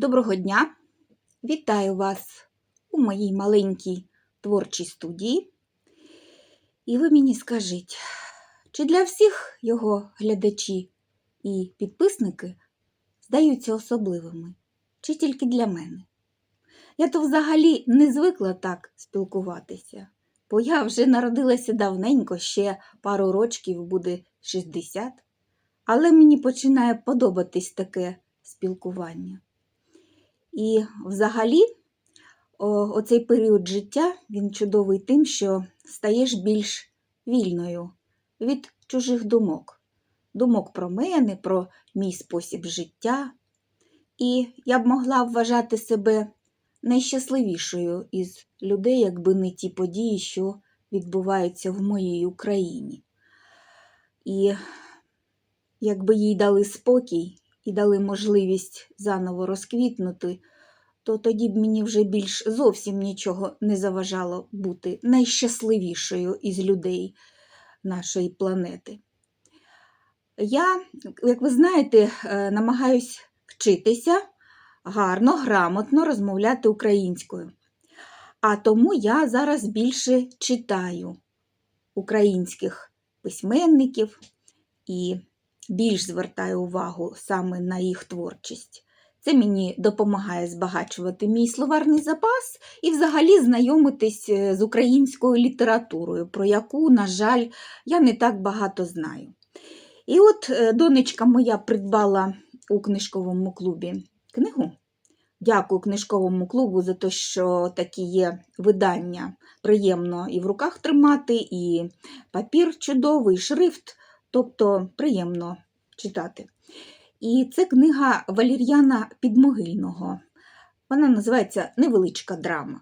Доброго дня! Вітаю вас у моїй маленькій творчій студії. І ви мені скажіть, чи для всіх його глядачі і підписники здаються особливими, чи тільки для мене? Я то взагалі не звикла так спілкуватися, бо я вже народилася давненько, ще пару рочків буде 60, але мені починає подобатись таке спілкування. І взагалі оцей період життя він чудовий тим, що стаєш більш вільною від чужих думок, думок про мене, про мій спосіб життя. І я б могла вважати себе найщасливішою із людей, якби не ті події, що відбуваються в моїй Україні. І якби їй дали спокій і дали можливість заново розквітнути, то тоді б мені вже більш зовсім нічого не заважало бути найщасливішою із людей нашої планети. Я, як ви знаєте, е, намагаюсь вчитися гарно, грамотно розмовляти українською. А тому я зараз більше читаю українських письменників і більш звертаю увагу саме на їх творчість. Це мені допомагає збагачувати мій словарний запас і взагалі знайомитись е, з українською літературою, про яку, на жаль, я не так багато знаю. І от е, донечка моя придбала у книжковому клубі книгу. Дякую книжковому клубу за те, що такі є видання. Приємно і в руках тримати, і папір чудовий, шрифт, тобто приємно читати. І це книга Валір'яна Підмогильного. Вона називається Невеличка драма.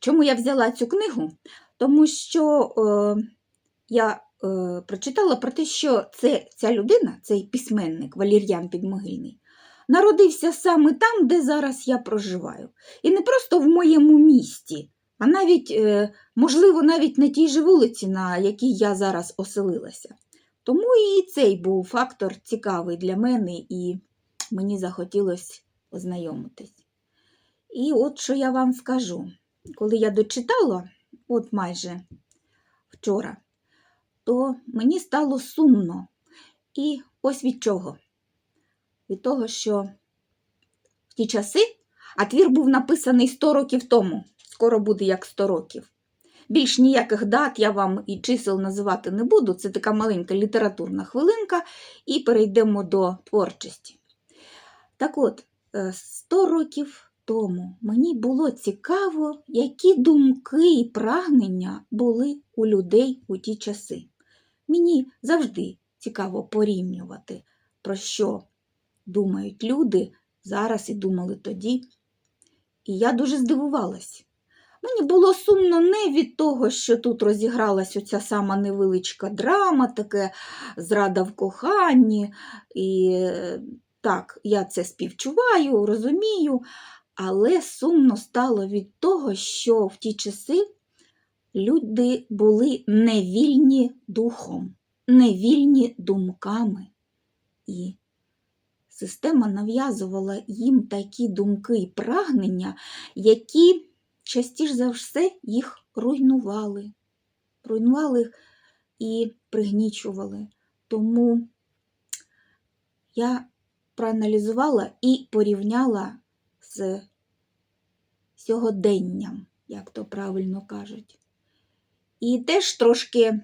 Чому я взяла цю книгу? Тому що е, я е, прочитала про те, що це, ця людина, цей письменник Валір'ян Підмогильний, народився саме там, де зараз я проживаю. І не просто в моєму місті, а навіть, е, можливо, навіть на тій же вулиці, на якій я зараз оселилася. Тому і цей був фактор цікавий для мене, і мені захотілося ознайомитись. І от що я вам скажу. Коли я дочитала, от майже вчора, то мені стало сумно. І ось від чого? Від того, що в ті часи, а твір був написаний 100 років тому, скоро буде як 100 років. Більш ніяких дат я вам і чисел називати не буду, це така маленька літературна хвилинка, і перейдемо до творчості. Так от, 100 років тому мені було цікаво, які думки і прагнення були у людей у ті часи. Мені завжди цікаво порівнювати, про що думають люди зараз і думали тоді. І я дуже здивувалась. Мені було сумно не від того, що тут розігралась оця сама невеличка драма, таке зрада в коханні. І так, я це співчуваю, розумію, але сумно стало від того, що в ті часи люди були невільні духом, невільні думками. І система нав'язувала їм такі думки і прагнення, які частіше за все їх руйнували, руйнували і пригнічували. Тому я проаналізувала і порівняла з сьогоденням, як то правильно кажуть. І теж трошки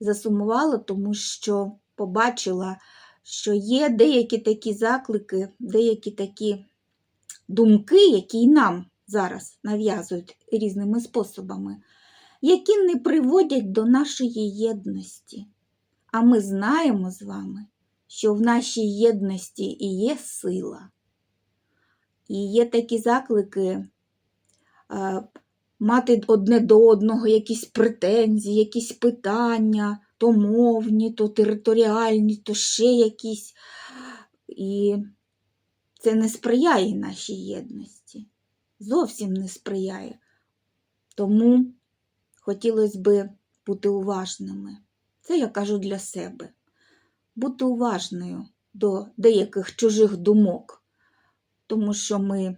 засумувала, тому що побачила, що є деякі такі заклики, деякі такі думки, які нам зараз нав'язують різними способами, які не приводять до нашої єдності. А ми знаємо з вами, що в нашій єдності і є сила. І є такі заклики а, мати одне до одного якісь претензії, якісь питання, то мовні, то територіальні, то ще якісь. І це не сприяє нашій єдності зовсім не сприяє. Тому хотілося б бути уважними. Це я кажу для себе. Бути уважною до деяких чужих думок. тому що ми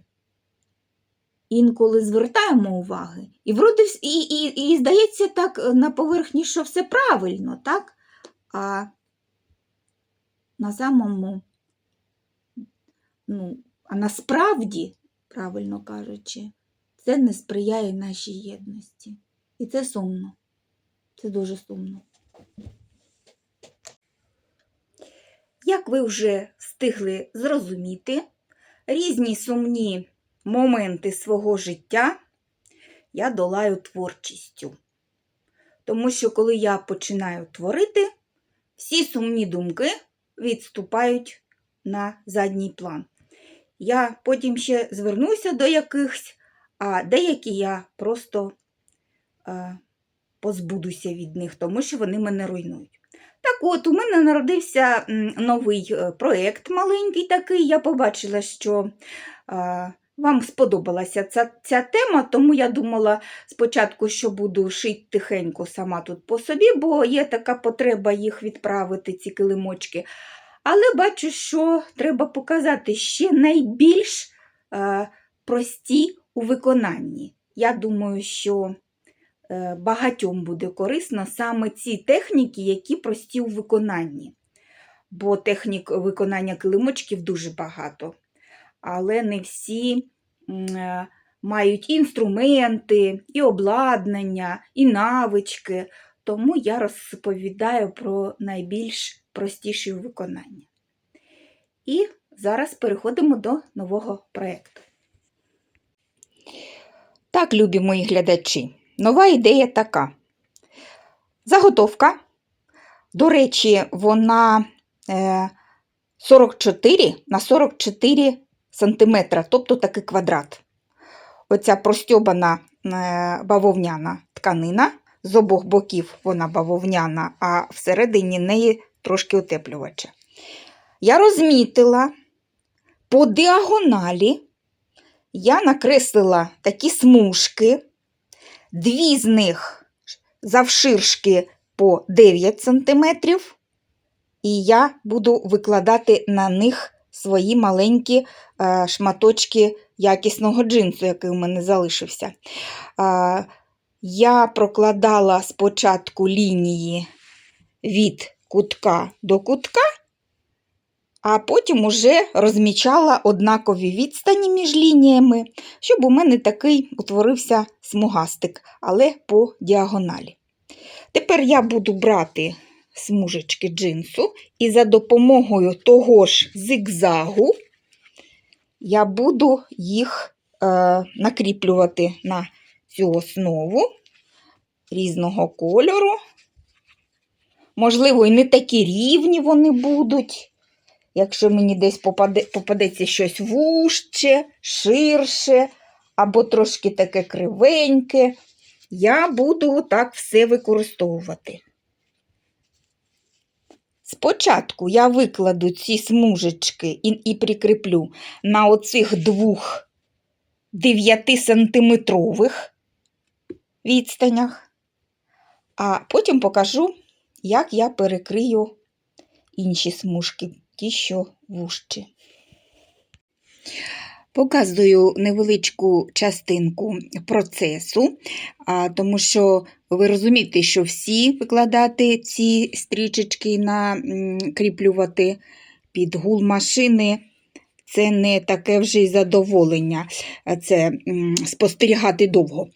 інколи звертаємо уваги, і, вроде, і, і, і здається так е, на поверхні, що все правильно, так? А на самому, ну, а насправді, правильно кажучи, це не сприяє нашій єдності. І це сумно. Це дуже сумно. Як ви вже встигли зрозуміти, різні сумні моменти свого життя я долаю творчістю. Тому що коли я починаю творити, всі сумні думки відступають на задній план. Я потім ще звернуся до якихось, а деякі я просто е, позбудуся від них, тому що вони мене руйнують. Так от, у мене народився новий е, проєкт маленький такий. Я побачила, що е, вам сподобалася ця, ця тема, тому я думала спочатку, що буду шити тихенько сама тут по собі, бо є така потреба їх відправити, ці килимочки. Але бачу, що треба показати ще найбільш е, прості у виконанні. Я думаю, що е, багатьом буде корисно саме ці техніки, які прості у виконанні. Бо технік виконання килимочків дуже багато. Але не всі е, мають і інструменти, і обладнання, і навички. Тому я розповідаю про найбільш простіші у виконанні. І зараз переходимо до нового проєкту. Так, любі мої глядачі, нова ідея така. Заготовка. До речі, вона е, 44 на 44 сантиметра, тобто такий квадрат. Оця простьобана е, бавовняна тканина. З обох боків вона бавовняна, а всередині неї трошки утеплювача. Я розмітила по діагоналі, я накреслила такі смужки, дві з них завширшки по 9 см, і я буду викладати на них свої маленькі е, шматочки якісного джинсу, який у мене залишився. Е, я прокладала спочатку лінії від кутка до кутка, а потім уже розмічала однакові відстані між лініями, щоб у мене такий утворився смугастик, але по діагоналі. Тепер я буду брати смужечки джинсу, і за допомогою того ж зигзагу я буду їх е, накріплювати на цю основу різного кольору. Можливо, і не такі рівні вони будуть. Якщо мені десь попаде, попадеться щось вужче, ширше, або трошки таке кривеньке, я буду так все використовувати. Спочатку я викладу ці смужечки і, і прикріплю на оцих двох 9-сантиметрових відстанях, а потім покажу, як я перекрию інші смужки, ті, що вужчі. Показую невеличку частинку процесу, тому що ви розумієте, що всі викладати ці стрічечки, накріплювати під гул машини це не таке вже й задоволення, це спостерігати довго.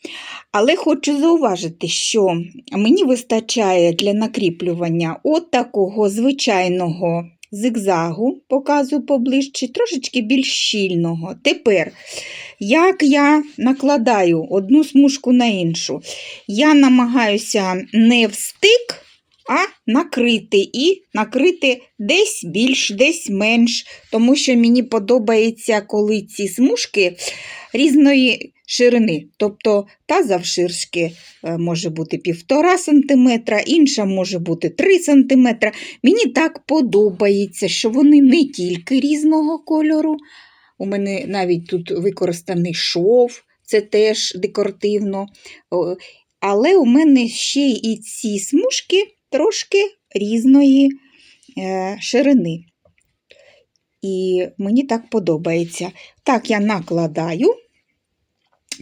Але хочу зауважити, що мені вистачає для накріплювання от такого звичайного зигзагу, показую поближче, трошечки більш щільного. Тепер, як я накладаю одну смужку на іншу, я намагаюся не в стик, а накрити і накрити десь більш, десь менш, тому що мені подобається, коли ці смужки різної ширини. Тобто та завширшки е, може бути 1,5 см, інша може бути 3 см. Мені так подобається, що вони не тільки різного кольору. У мене навіть тут використаний шов, це теж декоративно. Але у мене ще і ці смужки трошки різної е, ширини. і мені так подобається. Так, я накладаю,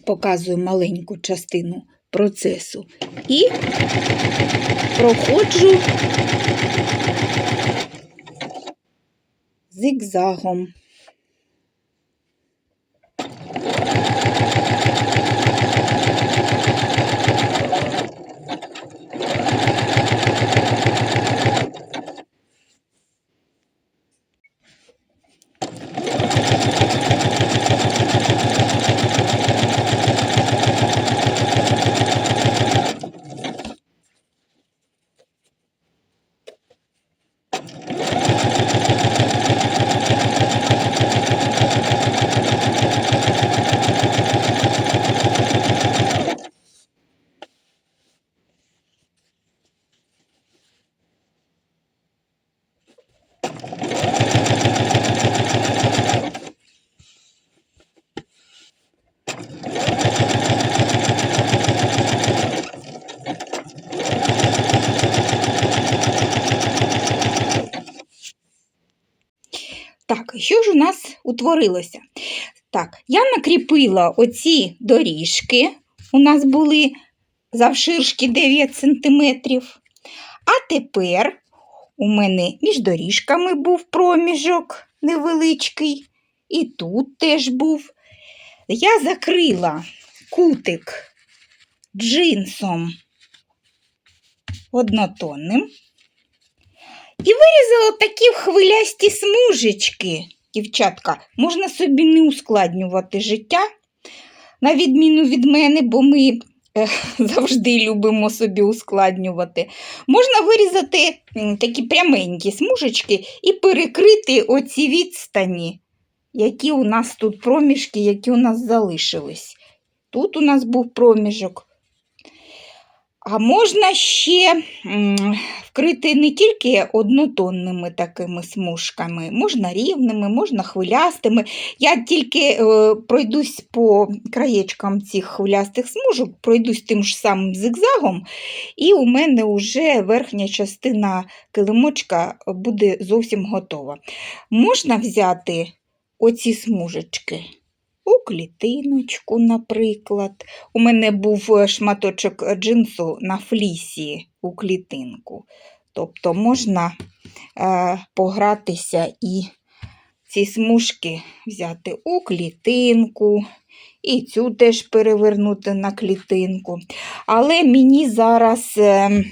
показую маленьку частину процесу і проходжу зигзагом. Так, що ж у нас утворилося? Так, я накріпила оці доріжки, у нас були завширшки 9 см. А тепер у мене між доріжками був проміжок невеличкий, і тут теж був. Я закрила кутик джинсом однотонним. І вирізала такі хвилясті смужечки, дівчатка. Можна собі не ускладнювати життя, на відміну від мене, бо ми е, завжди любимо собі ускладнювати. Можна вирізати такі пряменькі смужечки і перекрити оці відстані, які у нас тут проміжки, які у нас залишились. Тут у нас був проміжок. А можна ще вкрити не тільки однотонними такими смужками, можна рівними, можна хвилястими. Я тільки е, пройдусь по краєчкам цих хвилястих смужок, пройдусь тим ж самим зигзагом, і у мене вже верхня частина килимочка буде зовсім готова. Можна взяти оці смужечки. У клітиночку, наприклад. У мене був е, шматочок джинсу на флісі у клітинку. Тобто можна е, погратися і ці смужки взяти у клітинку, і цю теж перевернути на клітинку. Але мені зараз е,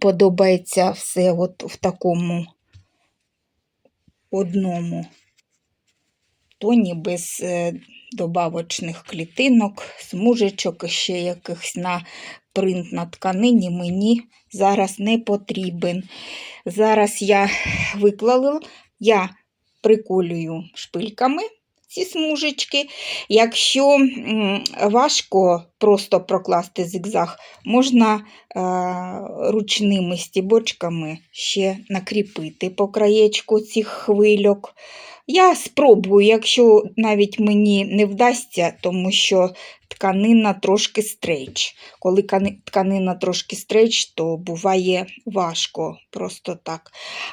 подобається все от в такому одному тоні без е, добавочних клітинок, смужечок ще якихось на принт на тканині мені зараз не потрібен. Зараз я виклала, я приколюю шпильками ці смужечки. Якщо важко просто прокласти зигзаг, можна е, ручними стібочками ще накріпити по краєчку цих хвильок. Я спробую, якщо навіть мені не вдасться, тому що тканина трошки стрейч. Коли тканина трошки стрейч, то буває важко просто так.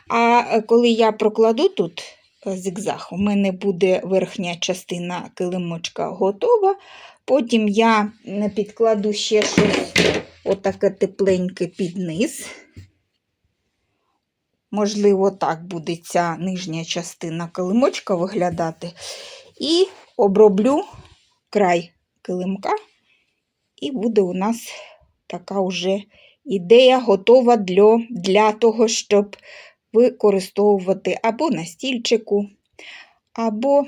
А е, коли я прокладу тут е, зигзаг, у мене буде верхня частина килимочка готова. Потім я підкладу ще щось отаке тепленьке під низ. Можливо, так буде ця нижня частина килимочка виглядати. І оброблю край килимка, і буде у нас така вже ідея готова для, для того, щоб використовувати або на стільчику, або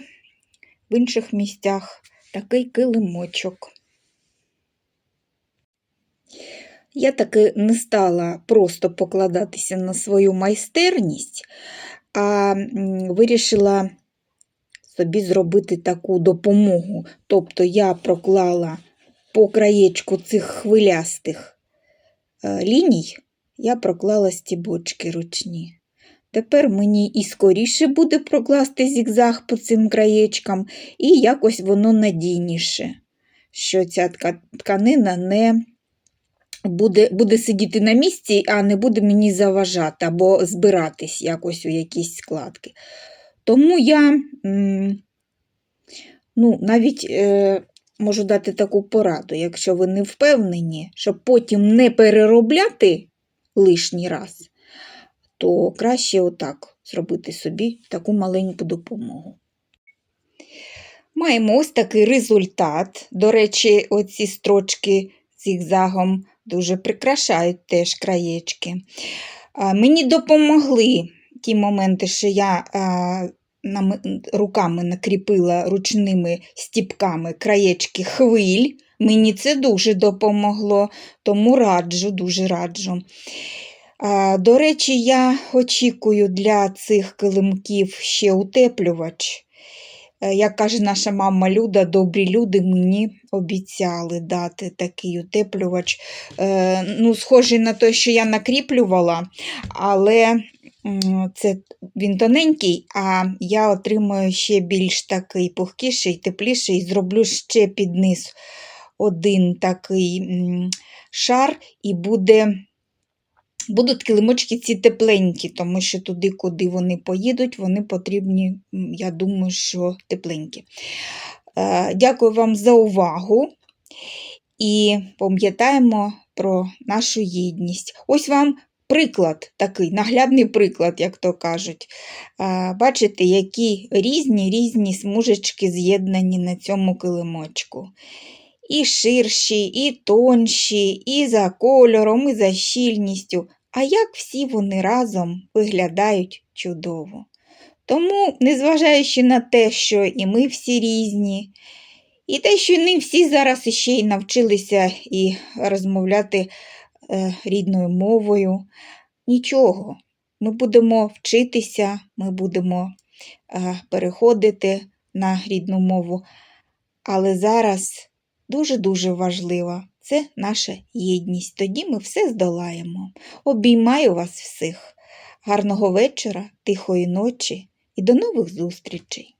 в інших місцях такий килимочок. Я таки не стала просто покладатися на свою майстерність, а вирішила собі зробити таку допомогу. Тобто я проклала по краєчку цих хвилястих е, ліній, я проклала стібочки ручні. Тепер мені і скоріше буде прокласти зігзаг по цим краєчкам, і якось воно надійніше, що ця тканина не буде, буде сидіти на місці, а не буде мені заважати або збиратись якось у якісь складки. Тому я ну, навіть е, можу дати таку пораду, якщо ви не впевнені, щоб потім не переробляти лишній раз, то краще отак зробити собі таку маленьку допомогу. Маємо ось такий результат. До речі, оці строчки зігзагом дуже прикрашають теж краєчки. Мені допомогли ті моменти, що я руками накріпила ручними стіпками краєчки хвиль. Мені це дуже допомогло, тому раджу, дуже раджу. До речі, я очікую для цих килимків ще утеплювач. Е, Як каже наша мама Люда, добрі люди мені обіцяли дати такий утеплювач. Е, Ну, схожий на той, що я накріплювала, але це він тоненький, а я отримую ще більш такий пухкіший, тепліший, і зроблю ще під низ один такий шар, і буде. Будуть килимочки ці тепленькі, тому що туди, куди вони поїдуть, вони потрібні, я думаю, що тепленькі. Е, Дякую вам за увагу і пам'ятаємо про нашу єдність. Ось вам приклад такий, наглядний приклад, як то кажуть. Е, Бачите, які різні різні смужечки з'єднані на цьому килимочку. І ширші, і тонші, і за кольором, і за щільністю. А як всі вони разом виглядають чудово. Тому, незважаючи на те, що і ми всі різні, і те, що не всі зараз іще й навчилися і розмовляти е, рідною мовою, нічого. Ми будемо вчитися, ми будемо е, переходити на рідну мову. Але зараз дуже-дуже важлива це наша єдність. Тоді ми все здолаємо. Обіймаю вас всіх. Гарного вечора, тихої ночі і до нових зустрічей!